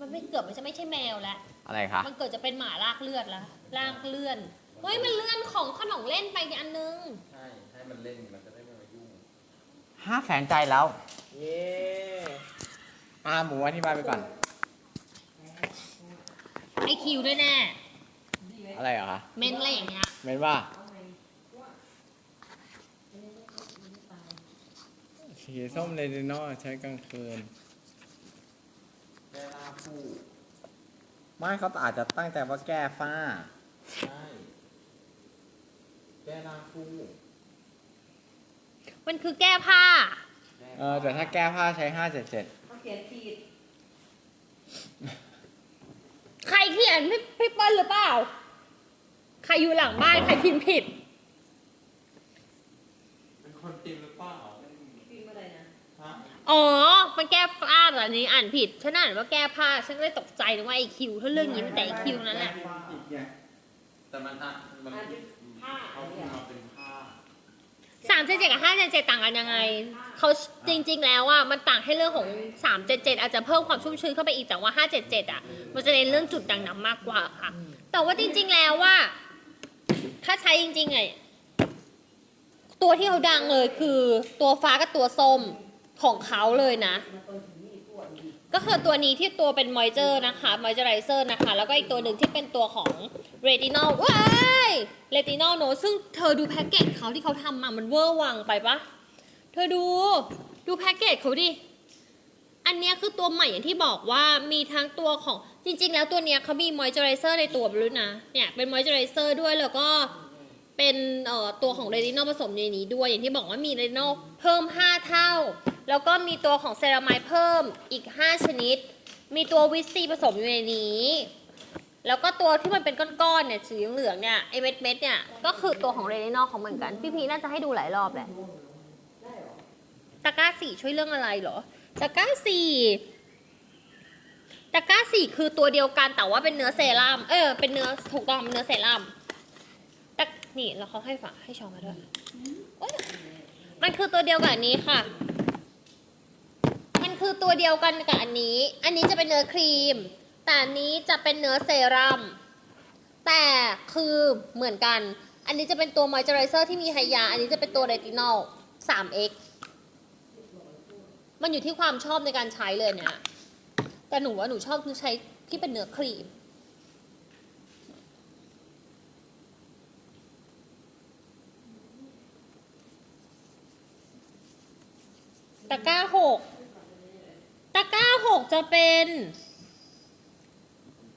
มันไม่เกือบมันจะไม่ใช่แมวแล้วอะไรคะ มันเกิดจะเป็นหมาลากเลือดแล้วลากเลื่อนเฮ้ยมันเลื่อนของขนมเล่นไปอันนึง ใช่ให้มันเล่นมันจะได้ไม่มายุ่งห้าแสนใจแล้ว เย้อ่าหมูอธิบายไปก่อน ไอคิวด้วยแน่อะไรเหรอคะเมนอะไรอย่างเงี้ยเมนว่าสีส้มเลดินอใช้กลางคืนแก้ล่า คู่ไม่เขาอาจจะตั้งใจว่าแก้ฝ้า ใช่แก้ล่าคู่มันคือแก้ผ้าแก้เออแต่ถ้าแก้ผ้าใช้ห้าเจ็ดเจ็ดเขาเขียนผิดใครเขียนพี่พี่เปิ้ลหรือเปล่า ใครอยู่หลังบ้าน ใครพิมพ์ผิด เป็นคนติมหรือเปล่า พิมพ์อะไรนะ ฮะ อ๋อ มันแก้ผ้าแต่อันนี้อ่านผิด ฉันอ่านว่าแก้ผ้า ฉันก็เลยตกใจนึกว่าไอคิว ถ้าเรื่องนี้มันแต่ไอคิวนั่นแหละผิดไงแต่มันอะมันอ่านเป็นผ้าเขาพิมพ์มาเป็นผ้าสามเจ็ดเจ็ดกับห้าเจ็ดเจ็ดต่างกันยังไง เขาจริง ๆ แล้วอะมันต่างให้เรื่องของสามเจ็ดเจ็ดอาจจะเพิ่มความชุ่มชื้นเข้าไปอีกแต่ว่าห้าเจ็ดเจ็ดอะ มันจะเน้นเรื่องจุดด่างดำมากกว่าค่ะ แต่ว่าจริง ๆ แล้วว่า ถ้าใช้จริงๆไงตัวที่เขาดังเลยคือตัวฟ้ากับตัวส้ม ของเขาเลยนะ ก็คือตัวนี้ที่ตัวเป็นมอยเจอร์นะคะมอยเจอไรเซอร์นะคะ แล้วก็อีกตัวหนึ่งที่เป็นตัวของเรตินอลว้ายเรตินอลโนซึ่งเธอดูแพ็กเกจเขาที่เขาทำมามันเวอร์วังไปปะเธอดูดูแพ็กเกจเขาดิอันนี้คือตัวใหม่อย่างที่บอกว่ามีทั้งตัวของจริง ๆ แล้วตัวเนี้ยเขามีมอยเจอไรเซอร์ในตัวด้วยนะเนี่ยเป็นมอยเจอไรเซอร์ด้วยแล้วก็เป็นเอ่อตัวของเรตินอลผสมในนี้ด้วยอย่างที่บอกว่ามีเรตินอลเพิ่ม 5 เท่า แล้วก็มีตัวของเซรามายเพิ่มอีก 5 ชนิด มีตัววิซีผสมอยู่ในนี้ แล้วก็ตัวที่มันเป็นก้อนๆเนี่ยสีเหลืองๆเนี่ยไอเม็ดเม็ดเนี่ยก็คือตัวของเรตินอลของเหมือนกัน พี่พีน่าจะให้ดูหลายรอบแหละตะกร้าสี่ช่วยเรื่องอะไรเหรอตะกร้าสี่ตะกร้าสี่คือตัวเดียวกันแต่ว่าเป็นเนื้อเซรั่มเออเป็นเนื้อถูกต้องเป็นเนื้อเซรั่มตะนี่แล้วเขาให้ฝาให้ชองมาด้วยมันคือตัวเดียวกับนนี้ค่ะ คือตัวเดียวกันกับอันนี้ อันนี้จะเป็นเนื้อครีม แต่อันนี้จะเป็นเนื้อเซรั่ม แต่คือเหมือนกัน อันนี้จะเป็นตัวมอยเจอไรเซอร์ที่มีไฮยา อันนี้จะเป็นตัวเรตินอล 3x มันอยู่ที่ความชอบในการใช้เลยเนี่ย แต่หนูว่าหนูชอบคือใช้ที่เป็นเนื้อครีมตะกร้าหกะกร้าหกจะเป็น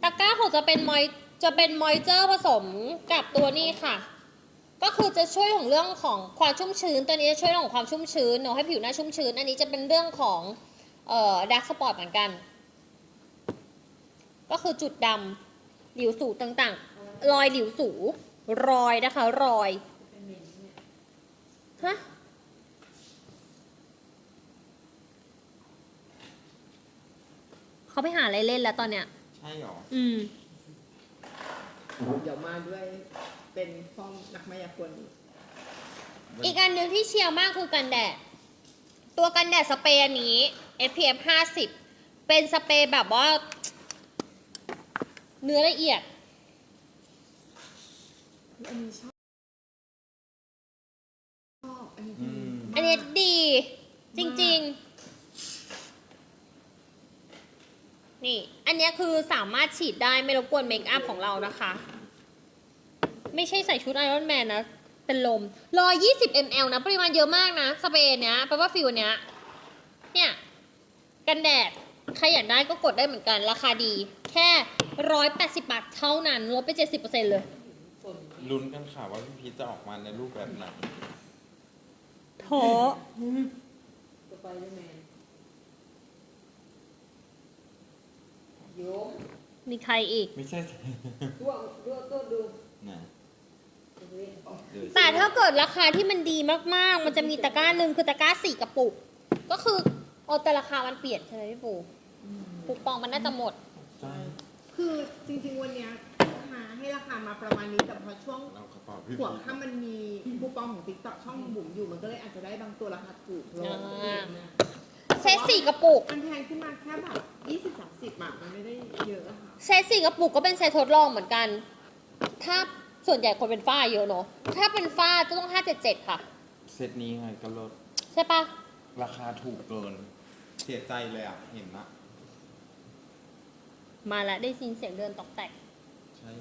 ตะกร้าหกจะเป็นมอยจะเป็นมอยเจอร์ผสมกับตัวนี้ค่ะ ก็คือจะช่วยของเรื่องของความชุ่มชื้น ตัวนี้จะช่วยเรื่องของความชุ่มชื้นเนาะให้ผิวหน้าชุ่มชื้น อันนี้จะเป็นเรื่องของเอ่อดักสปอร์ตเหมือนกัน ก็คือจุดดำหลิวสูต่างๆ รอยหลิวสูรอยนะคะ รอยฮะ เขาไปหาอะไรเล่นแล้วตอนเนี้ย ใช่หรอ อืม เดี๋ยวมาด้วยเป็นฟอร์มนักมายากลอีกอันหนึ่งที่เชียร์มากคือกันแดด ตัวกันแดดสเปรย์อันนี้ SPF 50 เป็นสเปรย์แบบว่า เนื้อละเอียด อันนี้ชอบชอบอันนี้อืมอันนี้ดี จริงๆ นี่อันเนี้ยคือสามารถฉีดได้ไม่รบกวนเมคอัพของเรานะคะ ไม่ใช่ใส่ชุดไอรอนแมนนะ เป็นลม120 ml นะ ปริมาณเยอะมากนะ สเปรย์เนี้ยแปลว่าฟิลเนี้ย เนี่ย กันแดด ใครอยากได้ก็กดได้เหมือนกัน ราคาดี แค่ 180 บาทเท่านั้น ลดไป 70%เลยลุ้นกันค่ะว่าพี่พีชจะออกมาในรูปแบบไหนโถ สไปเดอร์แมน โยมมีใครอีก ไม่ใช่ดูดูตัวดูนะดูดิอ๋อเดี๋ยวแต่ถ้าเกิดราคาที่มันดีมากๆ มันจะมีตะกร้าหนึ่งคือตะกร้าสี่กระปุก ก็คือเอาแต่ราคามันเปลี่ยนใช่ไหมพี่ปูปูปองมันน่าจะหมด ใช่คือจริงๆวันเนี้ยหาให้ราคามาประมาณนี้แต่พอช่วงเรากระเป๋าพี่ห่วงพีชถ้ามันมีคูปองของติ๊กต็อกช่องบุ๋มอยู่มันก็เลยอาจจะได้บางตัวราคาถูกลงอ่า เซตสี่กระปุก มันแพงขึ้นมาแค่แบบยี่สิบสามสิบอะมันไม่ได้เยอะอะค่ะเซตสี่กระปุกก็เป็นเซตทดลองเหมือนกัน ถ้าส่วนใหญ่คนเป็นฝ้าเยอะเนอะถ้าเป็นฝ้าจะต้องห้าเจ็ดเจ็ดค่ะ เซตนี้ไงก็ลดใช่ปะราคาถูกเกิน เสียใจเลยอะ เห็นนะมาแล้วได้ยินเสียงเดินตอกแตก ใช่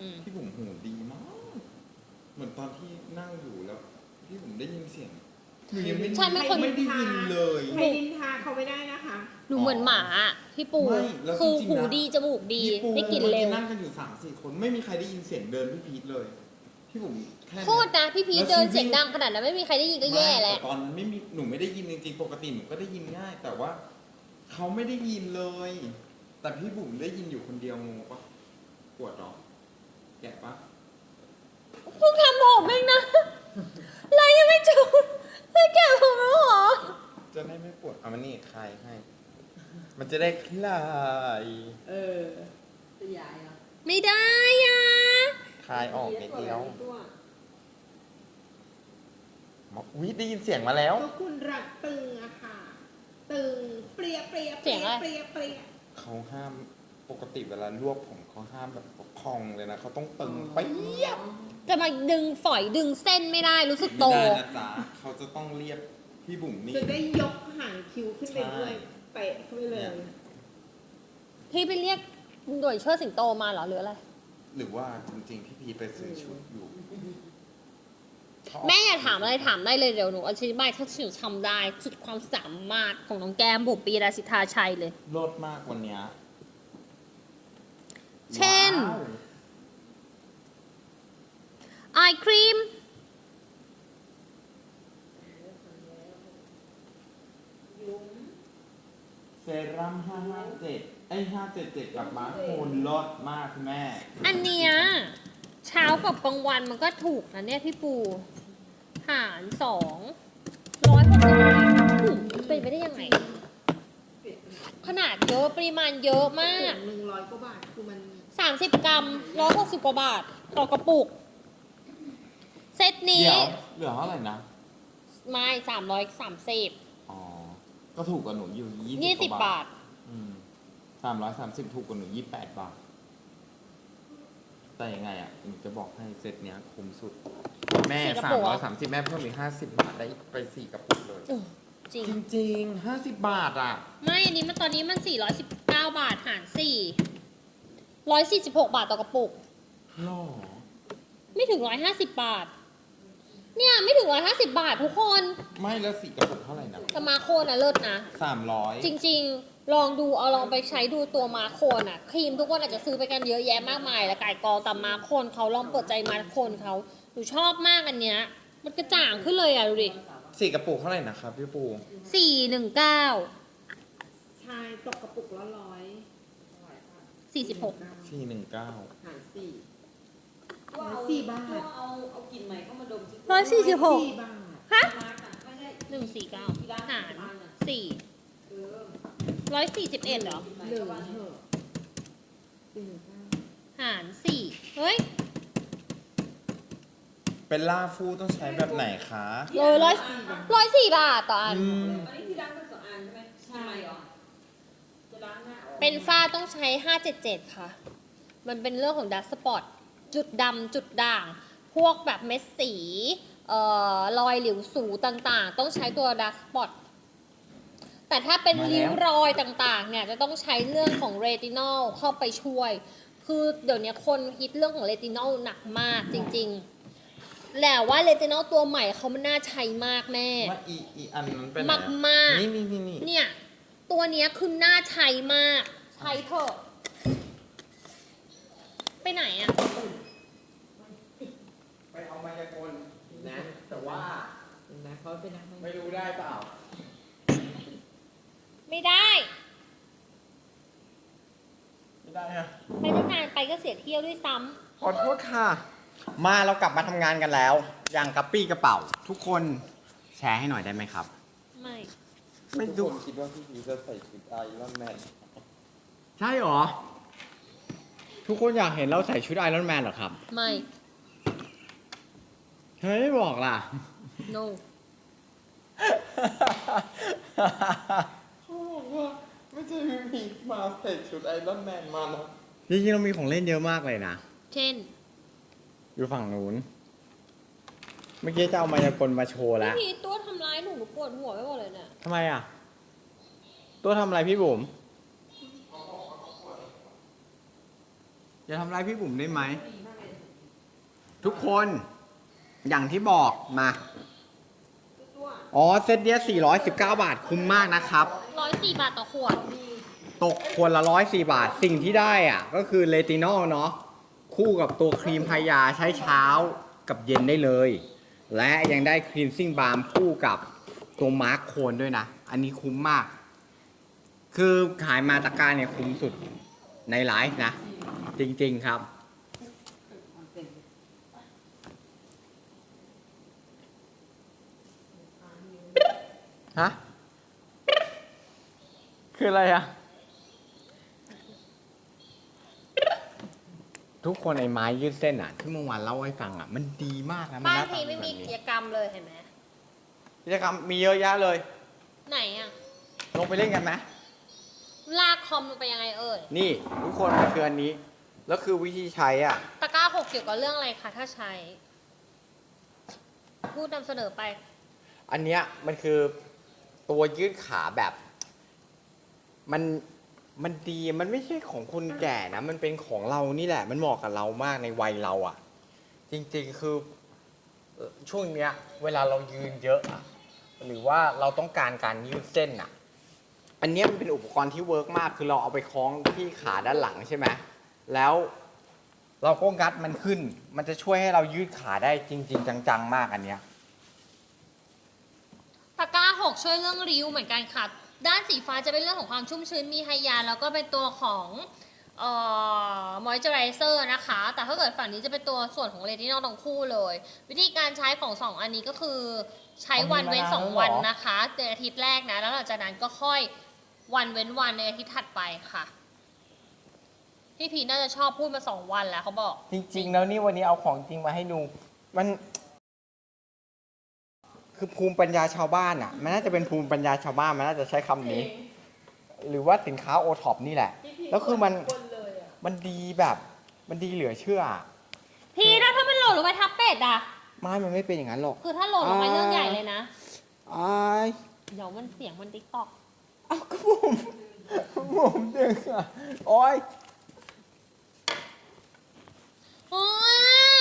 อืม พี่บุ๋มหูดีมาก เหมือนตอนที่นั่งอยู่แล้ว พี่บุ๋มได้ยินเสียง หนูยังไม่ใช่ไม่คน ไม่ได้ยินเลย ใครนินทาเขาไม่ได้นะคะ หนูเหมือนหมาอะพี่ปูไม่แล้วคือจริงๆหูนะดีจมูกดีพี่ปูได้กลิ่นเร็วมื่อนั่งกันอยู่สามสี่คนไม่มีใครได้ยินเสียงเดินพี่พีทเลยพี่บุ๋มแค่โทษนะพี่พีชแล้วเดินชีวิตเสียงดังขนาดนั้นไม่มีใครได้ยินก็แย่แล้วไม่ต่ตอนนั้นไม่มีหนูไม่ได้ยินจริงๆปกติหนูก็ได้ยินง่าย แต่ว่าเขาไม่ได้ยินเลย แต่พี่บุ๋มได้ยินอยู่คนเดียวงงปะปวดหรอแกะปะเพิ่งทำผมเองนะไรยังไม่จบ ไม่แก่ผมแล้วเหรอ จะได้ไม่ปวดเอามานี่คลายให้ มันจะได้คลายเออจะย้ายเหรอไม่ได้อะคลายออกนิดเดียวมาอุ้ยได้ยินเสียงมาแล้ว ก็คุณรักตึงอะค่ะ ตึงเปรียเปรียเปรียเปรียเปรีย เขาห้ามปกติเวลารวบผมเขาห้ามแบบประคองเลยนะเขาต้องตึงไปเยียบ จะมาดึงฝอยดึงเส้นไม่ได้รู้สึกโต ไม่ได้นะจ๊ะเขาจะต้องเรียบพี่บุ๋มนี่ จะได้ยกหางคิ้วขึ้นไปด้วยใช่ เตะเข้าไปเลย พี่ไปเรียกหน่วยเชิดสิงโตมาเหรอหรืออะไร หรือว่าจริงๆพี่พีไปซื้อชุดอยู่เขากแม่อย่าถามอะไรถามได้เลยเดี๋ยวหนูอธิบายเท่าที่หนูทำได้สุดความสามารถของน้องแก้มบุปปีราสิทธาชัยเลย โลดมากวันเนี้ยเช่น ว้าว ไอครีม เซรั่ม557ไอ้ย577กับมาร์คโคนลดมากคุณแม่ อันเนี้ยเช้ากับกลางวันมันก็ถูกนะเนี่ยพี่ปู หารสองร้อยหกสิบเป็นไปได้ยังไง ขนาดเยอะปริมาณเยอะมาก หนึ่งร้อยกว่าบาทคือมัน สามสิบกรัมร้อยหกสิบกว่าบาท ต่อกระปุกเซตนี้ เดี๋ยวเหลือเท่าไหร่นะ ไม่สามร้อยสามสิบอ๋อ ก็ถูกกว่าหนูอยู่ยี่ยี่สิสิบบกว่าบาทสามร้อยสามสิบถูกกว่าหนูยี่แปดบาท แต่ยังไงอะหนูจะบอกให้เซตเนี้ยคุ้มสุด แม่สี่กระสาปุมกร้เหอรยอสามสิบแม่เพิ่มอีกห้าสิบบาทได้ไปสี่กระปุกเลย เออจริง จริงๆห้าสิบบาทอะ ไม่อันนี้มันตอนนี้มันสี่ร้อยสิบเก้าบาทหารสี่ร้อยสี่สิบหกบาทต่อกระปุก หรอ ไม่ถึงร้อยห้าสิบบาท เนี่ยไม่ถึงร้อยห้าสิบบาททุกคนไม่แล้วสี่กระปุกเท่าไหร่นะแต่มาโคนอะเลิศนะ สามร้อยจริงๆ ลองดูเอาลองไปใช้ดูตัวมาโคนอะครีมทุกคนอาจจะซื้อไปกันเยอะแยะมากมายแล้วกายกองแต่มาโคนเขาลองเปิดใจมาโคนเขาหนูชอบมากอันเนี้ย มันกระจ่างขึ้นเลยอะดูดิสี่กระปุกเท่าไหร่นะครับพี่ปูสี่หนึ่งเก้าชายตกกระปุกละร้อยสี่สิบหกสี่หนึ่งเก้าหารสี่ ว่าเอาสี่บาทว่าเอาเอากลิ่นใหม่เข้ามาดมสิร้อยสี่สิบหกสี่บาทฮะมาร์กอะไม่ใช่หนึ่งสี่เก้าที่ร้านหารบ้านอะสี่เออร้อยสี่สิบเอ็ดเหรอ กลิ่นใหม่หนึ่งเข้ามาเถอะสี่หนึ่งเก้าหารสี่เฮ้ยเป็นล่าฟูต้องใช้แบบไหนคะโลร้อยร้อยสี่บาทต่ออัน อืม อันนี้ที่ร้านเป็นสองอันใช่ไหมใช่เหรอจะล้างหน้าออกเป็นฝ้าต้องใช้577ค่ะ มันเป็นเรื่องของดัสสปอต จุดดำจุดด่าง พวกแบบเม็ดสีเอ่อรอยหลิวสูต่างๆ ต้องใช้ตัวดัสสปอตแต่ถ้าเป็นมาแล้ว ริ้วรอยต่างๆ เนี่ยจะต้องใช้เรื่องของเรตินอลเข้าไปช่วย คือเดี๋ยวนี้คนฮิตเรื่องของเรตินอลหนักมากจริงๆ แล้วว่าเรตินอลตัวใหม่เขามันน่าใช้มากแม่ ว่าอีอีอันนั้นเป็นมากมากนี่นี่นี่นี่เนี่ย ตัวเนี้ยคือน่าใช้มาก ใช้เถอะ ไปไหนอะไปเอามายากลนะ แต่ว่าเห็นไหมเขาเป็นนักไม่รู้ได้เปล่า ไม่ได้ ไม่ได้อะไปตั้งนานไปก็เสียเที่ยวด้วยซ้ขอโทษค่ะ มาเรากลับมาทำงานกันแล้ว อย่างกระปี้กระเป๋า ทุกคนแชร์ให้หน่อยได้ไหมครับำไม่ไม่ดูทุกคนคิดว่าพี่พีจะใส่ชุดไอรอนแมนใช่หรอ ทุกคนอยากเห็นเราใส่ชุดไอรอนแมนเหรอครับ ไม่ เฮ้ยไม่บอกล่ะ no เขาบอกว่าไม่ไม่ใช่พี่พีมาใส่ชุดไอรอนแมนมานะจริงๆเรามีของเล่นเยอะมากเลยนะ เช่นอยู่ฝั่งนู้น เมื่อกี้จะเอามายากลมาโชว์แล้วพี่ตัวทำร้ายหนูหนูปวดหัวไปหมดเลยเนี่ยทำไมอะ ตัวทำอะไรพี่บุ๋ม อย่าทำร้ายพี่บุ๋มได้ไหม ทุกคนอย่างที่บอกมาอ๋อเซตเนี้ย419 บาทคุ้มมากนะครับ ร้อยสี่บาทต่อขวด ตกขวดละร้อยสี่บาทสิ่งที่ได้อะ ก็คือเลตินอลเนาะคู่กับตัวครีมพายาใช้เช้ากับเย็นได้เลย และยังได้ครีมซิ่งบาล์มคู่กับตัวมาร์คโคนด้วยนะ อันนี้คุ้มมาก คือขายมาตะกร้าเนี่ยคุ้มสุดในไลฟ์นะ จริง ๆ ครับ ฮะ คืออะไรอะทุกคนไอ้ไม้ยืดเส้นอะที่เมื่อวานเล่าให้ฟังอะมันดีมากนะมันบ้านหน้าตาทีไม่มีแบบกินี้จกรรมเลยเห็นไหมกิจกรรมมีเยอะแยะเลย ไหนอะลงไปเล่นกันไหมลากคอมลงไปยังไงเอ่ย นี่ ทุกคนมันคืออันนี้ แล้วคือวิธีใช้อะ ตะกร้าหกเกี่ยวกับเรื่องอะไรคะถ้าใช้ พูดนำเสนอไป อันเนี้ยมันคือตัวยืดขาแบบ มันมันดีมันไม่ใช่ของคนแก่นะ มันเป็นของเรานี่แหละ มันเหมาะกับเรามากในวัยเราอะ จริงๆคือเอ่อช่วงเนี้ย เวลาเรายืนเยอะอะหรือว่าเราต้องการการยืดเส้นอะ อันเนี้ยมันเป็นอุปกรณ์ที่เวิร์กมากคือเราเอาไปคล้องที่ขาด้านหลังใช่ไหม แล้วเราก็งัดมันขึ้น มันจะช่วยให้เรายืดขาได้จริง ๆ จังๆ มากอันเนี้ย ตะกร้าหกช่วยเรื่องริ้วเหมือนกันค่ะ ด้านสีฟ้าจะเป็นเรื่องของความชุ่มชื้นมีไฮยา แล้วก็เป็นตัวของเอ่อมอยเจอไรเซอร์นะคะ แต่ถ้าเกิดฝั่งนี้จะเป็นตัวส่วนของเรตินอลทั้งคู่เลย วิธีการใช้ของสองอันนี้ก็คือใช้วันเว้นสองวันนะคะในอาทิตย์แรกนะ แล้วหลังจากนั้นก็ค่อยวันเว้นวันในอาทิตย์ถัดไปค่ะ พี่พีน่าจะชอบพูดมาสองวันแล้วเขาบอก จริง ๆ แล้วนี่วันนี้เอาของจริงมาให้ดู มัน คือภูมิปัญญาชาวบ้านอะ มันน่าจะเป็นภูมิปัญญาชาวบ้านมันน่าจะใช้คำนี้ หรือว่าสินค้าโอท็อปนี่แหละ แล้วคือมันคนเลยอะมันดีแบบ มันดีเหลือเชื่ออะพี่ถ้าถ้ามันหล่นลงไปทับเป็ดอะไม้มันไม่เป็นอย่างนั้นหรอก คือถ้าหล่นลงไปเรื่องใหญ่เลยนะอายเดี๋ยวมันเสียงมันติ๊กตอกเอาก็ผมผมดึงอะโอ้ย โอ้ย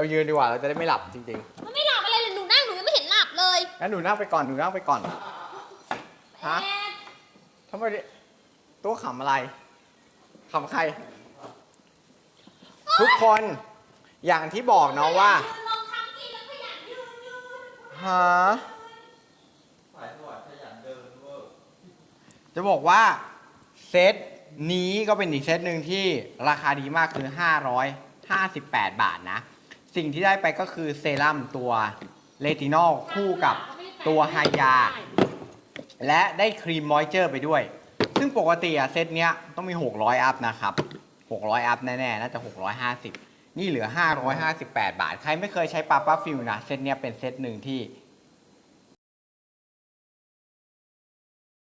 เรายืนดีกว่าเราจะได้ไม่หลับจริงมันไม่หลับอะไรเลยหนูนั่งหนูยังไม่เห็นหลับเลยๆงั้นหนูนั่งไปก่อนหนูนั่งไปก่อน ฮะ แอ๊ะทำไมดิตัวขำอะไรขำใคร ทุกคนอย่างที่บอกเนาะว่ายืนลองทำกินแล้วขยันยืนยืนหาสายถวายขยันเดินเวอร์ จะบอกว่าเซตนี้ก็เป็นอีกเซตหนึ่งที่ราคาดีมากคือ 558 บาทนะ สิ่งที่ได้ไปก็คือเซรั่มตัวเลตินอลคู่กับตัวไฮยา และได้ครีมมอยเจอร์ไปด้วย ซึ่งปกติอะเซตเนี้ยต้องมี 600 อัพนะครับ 600 อัพแน่ๆ น่าจะ 650 นี่เหลือ 558 บาท ใครไม่เคยใช้ปาป้าฟิลนะ เซตเนี้ยเป็นเซตหนึ่งที่